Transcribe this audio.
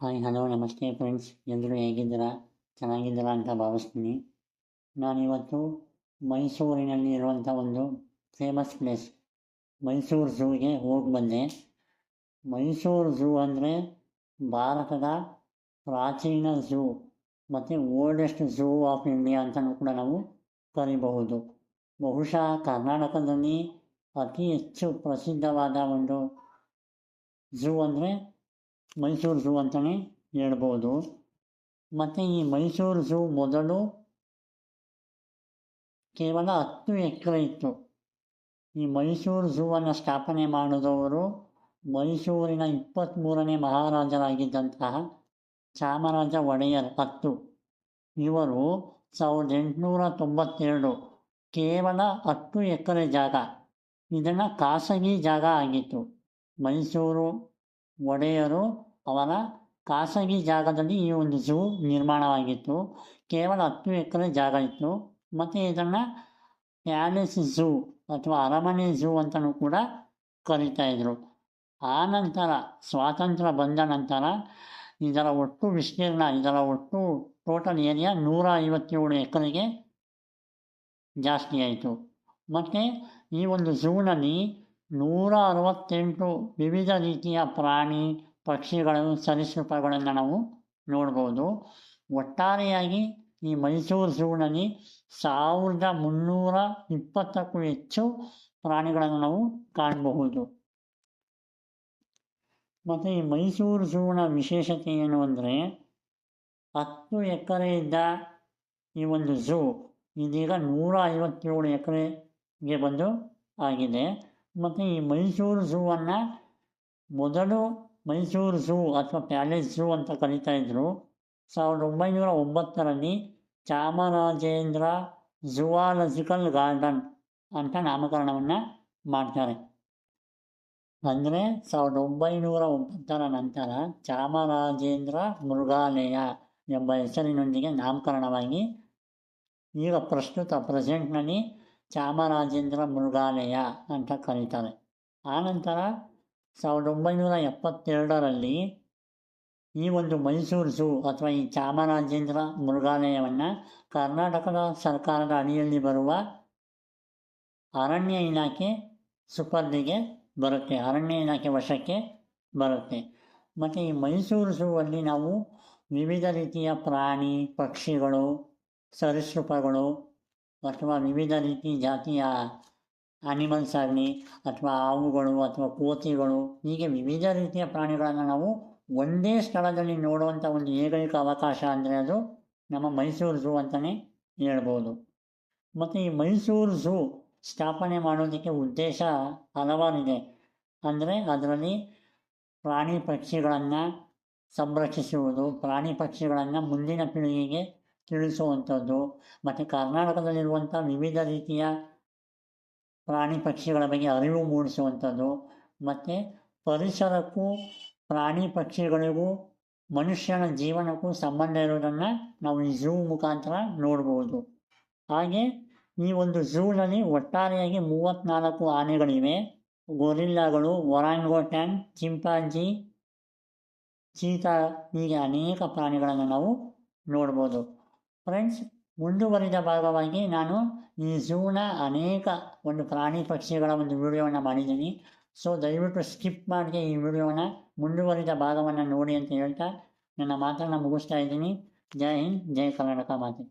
Hi, hello, ನಮಸ್ತೆ friends ಎಲ್ಲರೂ ಹೇಗಿದ್ದೀರಾ? ಚೆನ್ನಾಗಿದ್ದೀರಾ ಅಂತ ಭಾವಿಸ್ತೀನಿ. ನಾನಿವತ್ತು ಮೈಸೂರಿನಲ್ಲಿ ಇರುವಂಥ ಒಂದು ಫೇಮಸ್ ಪ್ಲೇಸ್ ಮೈಸೂರು ಝೂಗೆ ಹೋಗಿ ಬಂದೆ. ಮೈಸೂರು ಝೂ ಅಂದರೆ ಭಾರತದ ಪ್ರಾಚೀನ ಝೂ, ಮತ್ತು ಓಲ್ಡೆಸ್ಟ್ ಝೂ ಆಫ್ ಇಂಡಿಯಾ ಅಂತಲೂ ಕೂಡ ನಾವು ಕರಿಬಹುದು. ಬಹುಶಃ ಕರ್ನಾಟಕದಲ್ಲಿ ಅತಿ ಹೆಚ್ಚು ಪ್ರಸಿದ್ಧವಾದ ಒಂದು ಝೂ ಅಂದರೆ ಮೈಸೂರು ಝೂ ಅಂತಲೇ ಹೇಳ್ಬೋದು. ಮತ್ತು ಈ ಮೈಸೂರು ಝೂ ಮೊದಲು ಕೇವಲ ಹತ್ತು ಎಕರೆ ಇತ್ತು. ಈ ಮೈಸೂರು ಝೂವನ್ನು ಸ್ಥಾಪನೆ ಮಾಡಿದವರು ಮೈಸೂರಿನ ಇಪ್ಪತ್ತ್ಮೂರನೇ ಮಹಾರಾಜರಾಗಿದ್ದಂತಹ ಚಾಮರಾಜ ಒಡೆಯರ್ ಹತ್ತು. ಇವರು ಸಾವಿರದ ಎಂಟುನೂರ ತೊಂಬತ್ತೆರಡು ಕೇವಲ ಹತ್ತು ಎಕರೆ ಜಾಗ. ಇದನ್ನು ಖಾಸಗಿ ಜಾಗ ಆಗಿತ್ತು. ಮೈಸೂರು ಒಡೆಯರು ಅವರ ಖಾಸಗಿ ಜಾಗದಲ್ಲಿ ಈ ಒಂದು ಝೂ ನಿರ್ಮಾಣವಾಗಿತ್ತು. ಕೇವಲ ಹತ್ತು ಎಕರೆ ಜಾಗ ಇತ್ತು. ಮತ್ತು ಇದನ್ನು ಪ್ಯಾಲೇಸ್ ಝೂ ಅಥವಾ ಅರಮನೆ ಝೂ ಅಂತಲೂ ಕೂಡ ಕರೀತಾಯಿದ್ರು ಆ ನಂತರ ಸ್ವಾತಂತ್ರ್ಯ ಬಂದ ನಂತರ ಇದರ ಒಟ್ಟು ವಿಸ್ತೀರ್ಣ, ಇದರ ಒಟ್ಟು ಟೋಟಲ್ ಏರಿಯಾ ನೂರ ಐವತ್ತೇಳು ಎಕರೆಗೆ ಜಾಸ್ತಿ ಆಯಿತು. ಮತ್ತು ಈ ಒಂದು ಝೂನಲ್ಲಿ ನೂರ ಅರವತ್ತೆಂಟು ವಿವಿಧ ರೀತಿಯ ಪ್ರಾಣಿ ಪಕ್ಷಿಗಳನ್ನು ಸರೀಸೃಪಗಳನ್ನು ನಾವು ನೋಡ್ಬೋದು. ಒಟ್ಟಾರೆಯಾಗಿ ಈ ಮೈಸೂರು ಝೂನಲ್ಲಿ ಸಾವಿರದ ಮುನ್ನೂರ ಇಪ್ಪತ್ತಕ್ಕೂ ಹೆಚ್ಚು ಪ್ರಾಣಿಗಳನ್ನು ನಾವು ಕಾಣಬಹುದು. ಮತ್ತು ಈ ಮೈಸೂರು ಝೂನ ವಿಶೇಷತೆ ಏನು ಅಂದರೆ, ಹತ್ತು ಎಕರೆ ಇದ್ದ ಈ ಒಂದು ಝೂ ಇದೀಗ ನೂರ ಐವತ್ತೇಳು ಎಕರೆಗೆ ಬಂದು ಆಗಿದೆ. ಮತ್ತು ಈ ಮೈಸೂರು ಝೂವನ್ನು ಮೊದಲು ಮೈಸೂರು ಝೂ ಅಥವಾ ಪ್ಯಾಲೇಸ್ ಝೂ ಅಂತ ಕರೀತಾ ಇದ್ದರು ಸಾವಿರದ ಒಂಬೈನೂರ ಒಂಬತ್ತರಲ್ಲಿ ಚಾಮರಾಜೇಂದ್ರ ಝುವಾಲಜಿಕಲ್ ಗಾರ್ಡನ್ ಅಂತ ನಾಮಕರಣವನ್ನು ಮಾಡ್ತಾರೆ. ಅಂದರೆ ಸಾವಿರದ ಒಂಬೈನೂರ ಒಂಬತ್ತರ ನಂತರ ಚಾಮರಾಜೇಂದ್ರ ಮೃಗಾಲಯ ಎಂಬ ಹೆಸರಿನೊಂದಿಗೆ ನಾಮಕರಣವಾಗಿ ಈಗ ಪ್ರಸ್ತುತ ಪ್ರೆಸೆಂಟ್ನಲ್ಲಿ ಚಾಮರಾಜೇಂದ್ರ ಮೃಗಾಲಯ ಅಂತ ಕರೀತಾರೆ. ಆನಂತರ ಸಾವಿರದ ಒಂಬೈನೂರ ಎಪ್ಪತ್ತೆರಡರಲ್ಲಿ ಈ ಒಂದು ಮೈಸೂರು ಝೂ ಅಥವಾ ಈ ಚಾಮರಾಜೇಂದ್ರ ಮೃಗಾಲಯವನ್ನು ಕರ್ನಾಟಕದ ಸರ್ಕಾರದ ಅಡಿಯಲ್ಲಿ ಬರುವ ಅರಣ್ಯ ಇಲಾಖೆ ಸುಪರ್ದಿಗೆ ಬರುತ್ತೆ. ಅರಣ್ಯ ಇಲಾಖೆ ವಶಕ್ಕೆ ಬರುತ್ತೆ. ಮತ್ತು ಈ ಮೈಸೂರು ಝೂ ಅಲ್ಲಿ ನಾವು ವಿವಿಧ ರೀತಿಯ ಪ್ರಾಣಿ, ಪಕ್ಷಿಗಳು, ಸರೀಸೃಪಗಳು ಅಥವಾ ವಿವಿಧ ರೀತಿ ಜಾತಿಯ ಆನಿಮಲ್ಸ್ ಆಗಲಿ ಅಥವಾ ಹಾವುಗಳು ಅಥವಾ ಕೋತಿಗಳು, ಹೀಗೆ ವಿವಿಧ ರೀತಿಯ ಪ್ರಾಣಿಗಳನ್ನು ನಾವು ಒಂದೇ ಸ್ಥಳದಲ್ಲಿ ನೋಡುವಂಥ ಒಂದು ಏಕೈಕ ಅವಕಾಶ ಅಂದರೆ ಅದು ನಮ್ಮ ಮೈಸೂರು ಝೂ ಅಂತಲೇ ಹೇಳ್ಬೋದು. ಮತ್ತು ಈ ಮೈಸೂರು ಝೂ ಸ್ಥಾಪನೆ ಮಾಡೋದಕ್ಕೆ ಉದ್ದೇಶ ಹಲವಾರಿದೆ. ಅಂದರೆ ಅದರಲ್ಲಿ ಪ್ರಾಣಿ ಪಕ್ಷಿಗಳನ್ನು ಸಂರಕ್ಷಿಸುವುದು, ಪ್ರಾಣಿ ಪಕ್ಷಿಗಳನ್ನು ಮುಂದಿನ ಪೀಳಿಗೆಗೆ ತಿಳಿಸುವಂಥದ್ದು. ಮತ್ತು ಕರ್ನಾಟಕದಲ್ಲಿರುವಂಥ ವಿವಿಧ ರೀತಿಯ ಪ್ರಾಣಿ ಪಕ್ಷಿಗಳ ಬಗ್ಗೆ ಅರಿವು ಮೂಡಿಸುವಂಥದ್ದು. ಮತ್ತು ಪರಿಸರಕ್ಕೂ, ಪ್ರಾಣಿ ಪಕ್ಷಿಗಳಿಗೂ, ಮನುಷ್ಯನ ಜೀವನಕ್ಕೂ ಸಂಬಂಧ ಇರೋದನ್ನು ನಾವು ಈ ಝೂ ಮುಖಾಂತರ ನೋಡ್ಬೋದು. ಹಾಗೆ ಈ ಒಂದು ಝೂನಲ್ಲಿ ಒಟ್ಟಾರೆಯಾಗಿ ಮೂವತ್ತ್ನಾಲ್ಕು ಆನೆಗಳಿವೆ. ಗೊರಿಲ್ಲಾಗಳು ಒರಾಂಗೋಟ್ಯಾನ್ ಚಿಂಪಾಂಜಿ, ಚೀತಾ ಹೀಗೆ ಅನೇಕ ಪ್ರಾಣಿಗಳನ್ನು ನಾವು ನೋಡ್ಬೋದು. ಫ್ರೆಂಡ್ಸ್ ಮುಂದುವರಿದ ಭಾಗವಾಗಿ ನಾನು ಈ ಝೂನ ಅನೇಕ ಒಂದು ಪ್ರಾಣಿ ಪಕ್ಷಿಗಳ ಒಂದು ವಿಡಿಯೋವನ್ನು ಮಾಡಿದ್ದೀನಿ. ಸೊ ದಯವಿಟ್ಟು ಸ್ಕಿಪ್ ಮಾಡಿದೆ ಈ ವಿಡಿಯೋನ ಮುಂದುವರಿದ ಭಾಗವನ್ನು ನೋಡಿ ಅಂತ ಹೇಳ್ತಾ ನನ್ನ ಮಾತನ್ನು ಮುಗಿಸ್ತಾ ಇದ್ದೀನಿ. ಜೈ ಹಿಂದ್, ಜೈ ಕರ್ನಾಟಕ ಮಾತೆ.